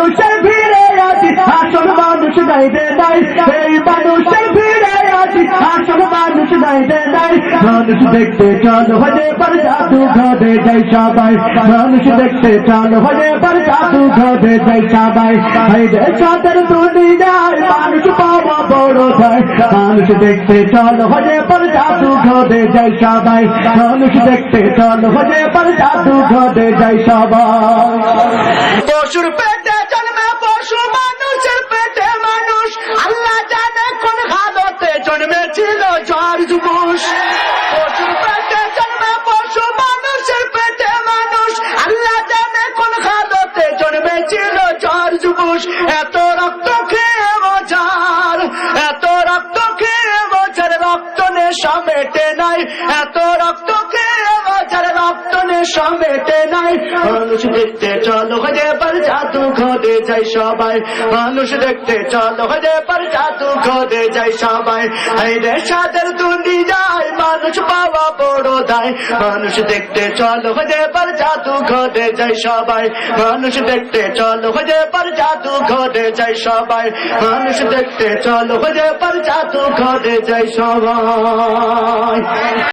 মানুষের ভিড়ে আছি আসল মানুষ গাইতে নাই। এই মানুষের ভিড়ে আছি আসল মানুষ গাইতে নাই। মানুষ দেখতে চলো হজে পর জাদু ঘরে যাই সবাই। মানুষ দেখতে চলো হজে পর জাদু ঘরে যাই সবাই। হাইরে চাঁদের দুনিয়ায় মানুষ পাওয়া বড় যায় মানুষ দেখতে চলো হজে পর জাদু ঘরে যাই সবাই। মানুষ দেখতে চলো হজে পর জাদু ঘরে যাই সবাই। দোষ রুপে বুশ এত রক্ত খেয়ে মজার এত রক্ত খেয়ে মজার রক্ত নেশা মেটে নাই। এত রক্ত খেয়ে মজার রক্ত নেশা মেটে নাই। মানুষ দেখতে চলো হয়ে পর জাদু ঘরে যাই সবাই। মানুষ দেখতে চলো হয়ে পর জাদু ঘরে যাই সবাই। এই রে সাদের দুনি মানুষ দায় মানুষ দেখতে চলো হয়ে পর জাদু ঘটে যাই সবাই। মানুষ দেখতে চলো হয়ে পর জাদু ঘটে যাই সবাই। মানুষ দেখতে চলো হয়ে পর জাদু ঘটে যাই সবাই।